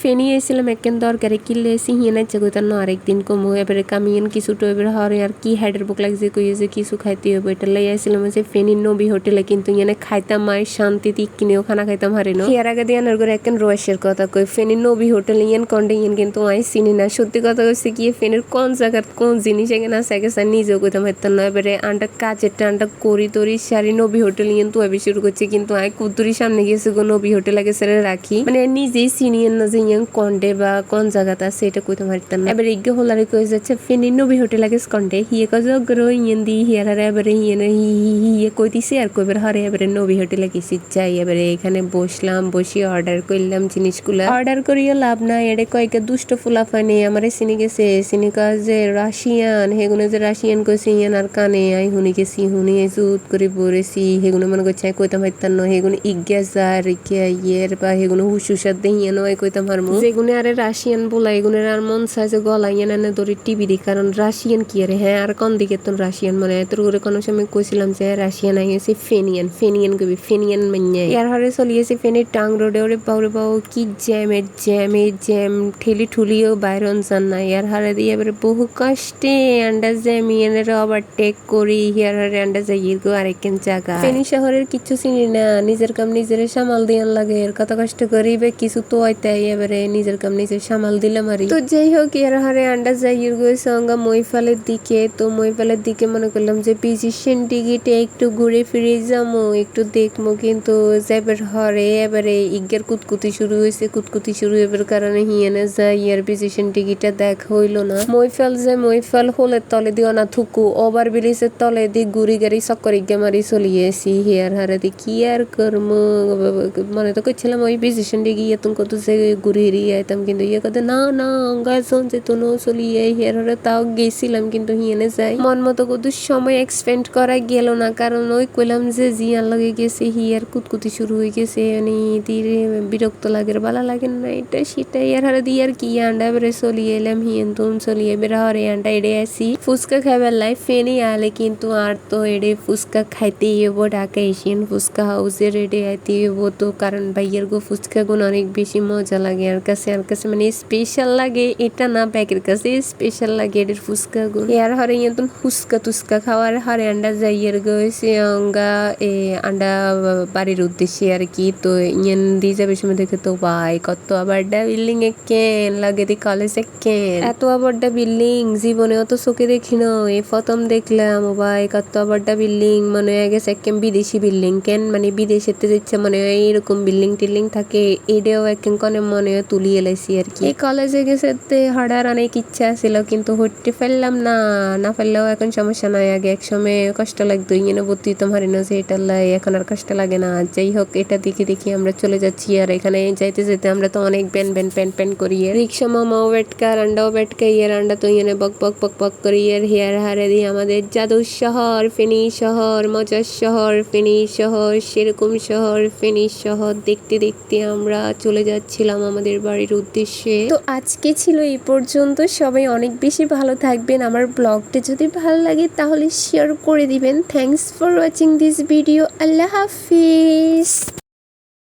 ফেনি এসেছিলাম একখান দরকারে কিনলে এসি হিয়ে নাইছে কইতার না আরেকদিন কমু এবারে কামিয়েন কিছু তো এবারে হরে আর কি হাইডের বুক লাগছে কইছে কিছু খাইতে হবে এটা লাই আইছিলাম যে ফেনির নবী হোটেলে কিন্তু ইয়ানে খাইতাম মায়ের শান্তিতে কিনেও খানা খাইতাম হারে না হিয়ার আগে দিয়ে করে একখান রয়েসের কথা কই ফেনির নবী হোটেলে ইয়ান কন্ডে ইয়ান কিন্তু আই চিনি না সত্যি কথা কইছে কি ফেনের কোন জায়গার কোন জিনিস এখানে আছে আগে স্যার নিজেও কইতাম হাইতাম না এবারে আন্ডা কাজের টান্ডা করি তরি সারি নবী হোটেল ইয়ান তো শুরু করছে কিন্তু আই কুতুরি সামনে গিয়েছে গো নবী হোটেল আগে স্যারে রাখি মানে নিজেই চিনিয়েন না যে ইয়ান কন্ডে বা কোন জায়গাতে আছে, এটা কইতাম হাইতাম না। এবারে ইগে হোলারে কই যাচ্ছে ফেনির নবী হোটেল আগে কন্ডে হিয়ে কজ গ্রো ইয়ান দি হিয়ার হারে এবারে হি হিয়ে কইতিছে আর কইবার হারে এবারে নবী হোটেলে গেছি, যাই এবারে এখানে বসলাম, বসে অর্ডার করলাম জিনিসগুলা। অর্ডার করিও লাভ নাই, এডে কয়েকে দুষ্ট ফুলা ফুলাফানি আমারে চিনি গেছে চিনি কয় যে রাশিয়ান, হেগুনে যে রাশিয়ান কইছে, ইয়ান আর কানে, আই হুনি গেছি, হুনি জুত করে বরেছি হেগুনে মনে করছে কইতাম হাইতাম ন হেগুনে ইজ্ঞা যার ইজ্ঞা ইয়ের বা হেগুনে হুসুসার দেহিয়ান আই কইতাম হারমু যেগুনে আরে রাশিয়ান বলা, এগুনের আর মন যে গলা ইয়ান এনে ধরে টিভি দি, কারণ রাশিয়ান কি আরে? হ্যাঁ আর কোন দিকে তো রাশিয়ান মানে তোর করে কোনো সময় কইছিলাম যে রাশিয়ান আই গেছে ফেনিয়ান ফেনিয়ান কবি ফেনিয়ান মানে ইয়ার হারে চলিয়েছে ফেনের টাং রোডে, ওরে বাউরে বাউ, কি জ্যামে জ্যাম ঠেলি ঠুলিও বাইরন যান না। ইয়ার হারে দিয়ে এবারে বহু কষ্টে আন্ডা জ্যাম ইয়ানের ওভারটেক করি ইয়ার হারে আন্ডা যাই গো আরেকখান জায়গা। ফেনী শহরের কিছু চিনি না, নিজের কাম নিজের সামাল দিয়ান লাগে, এর কত কষ্ট করি বে কিছু তো আইতাই এবারে নিজের কাম নিজের সামাল দিলাম মারি তো যাই হোক, ইয়ার হারে আন্ডা যাই সঙ্গা মইফালের দিকে, তো মইফালের দিকে মনে করলাম যে পিজিশন টিকিটে একটু ঘুরে ফিরে যাব একটু দেখব কিন্তু যাবার হরে এবারে ইজ্ঞার কুতকুতি শুরু হয়েছে কুতকুতি শুরু হবার কারণে হিয়ানে যাই ইয়ার পিজিশন টিকিটটা দেখা হইল না। মইফাল যে মইফাল হোলের তলে দিও না থুকু ওভার ব্রিজের তলে দি গুড়ি গাড়ি চক্কর ইজ্ঞা মারি চলিয়েছি হিয়ার হারে দি কি আর করমু? মনে তো করছিলাম ওই পিজিশন টিকি ইয়ে তুমি কত যে ঘুরে আইতাম কিন্তু ইয়ে কথা না না অঙ্গায় যে তো নো চলিয়ে হিয়ার হারে তাও গেছিলাম কিন্তু হিয়ানে যাই মন মতো কত সময় এক্সপেন্ড করা গেল না কারণ ওই কইলাম যে জিয়ার লগে গেছে হিয়ার কুতকুতি শুরু হয়ে গেছে মানে ধীরে বিরক্ত লাগে ভালো লাগে না এটা সেটা ইয়ার হারে দিয়ে আর কি আন্ডা বেড়ে চলিয়ে এলাম হিয়েন তুম চলিয়ে বেড়া হরে আন্ডা এড়ে আসি ফুচকা খাইবার লাই ফেনি আলে কিন্তু আর তো এড়ে ফুচকা খাইতে এবো ঢাকা এশিয়ান ফুচকা হাউসের এড়ে আইতে এবো তো কারণ ভাইয়ের গো ফুচকা গুণ অনেক বেশি মজা লাগে আর কাছে আর কাছে মানে স্পেশাল লাগে এটা না ব্যাগের কাছে স্পেশাল লাগে এদের ফুচকা গুণ ইয়ার হরে ইয়ে ফুচকা তুচকা খাওয়ার হরে আন্ডা যাইয়ের গেছে অঙ্গা এ আন্ডা বাড়ির উদ্দেশ্যে আর কি। তো ইয়েন দিয়ে যাবে সময় দেখে তো ভাই, কত আবার বিল্ডিং এ কেন লাগে দি কলেজে কেন? এত আবারটা বিল্ডিং জীবনে অত চোখে দেখি না এ প্রথম দেখলাম, ও ভাই, কত আবারটা বিল্ডিং মনে হয়ে গেছে একদম বিদেশি বিল্ডিং কেন মানে বিদেশেতে যাচ্ছে মনে হয় এইরকম বিল্ডিং টিল্ডিং থাকে, এটাও একদম কনে মনে হয় তুলি এলাইছি আর কি। এই কলেজে গেছে হঠাৎ অনেক ইচ্ছা ছিল কিন্তু হইতে ফেললাম না না ফেললেও এখন সমস্যা নাই। আগে এক সময় কষ্ট লাগতো ইয়ে ভর্তি তো হারি না যে এটা লাই, এখন আর কষ্ট লাগে না। যাই হোক, এটা দেখে দেখি আমরা চলে যাচ্ছি, আর এখানে যাইতে যেতে আমরা তো অনেক ব্যান ব্যান প্যান প্যান করি রিক্সা মামাও বেটকার আন্ডাও বেটকা ইয়ার আন্ডা তো ইয়ে বক বক বক বক করি ইয়ার হেয়ার হারে দিয়ে আমাদের জাদুর শহর ফেনী শহর, মজার শহর ফেনী শহর, সেরকম শহর ফেনী শহর। দেখতে দেখতে আমরা চলে যাচ্ছিলাম আমাদের বাড়ির উদ্দেশ্যে। তো আজকে ছিল এই পর্যন্ত। সবাই অনেক বেশি ভালো থাকবেন। আমার ব্লগটা যদি ভালো লাগে তাহলে শেয়ার করে দিবেন। Thanks for watching this video Allah Hafiz.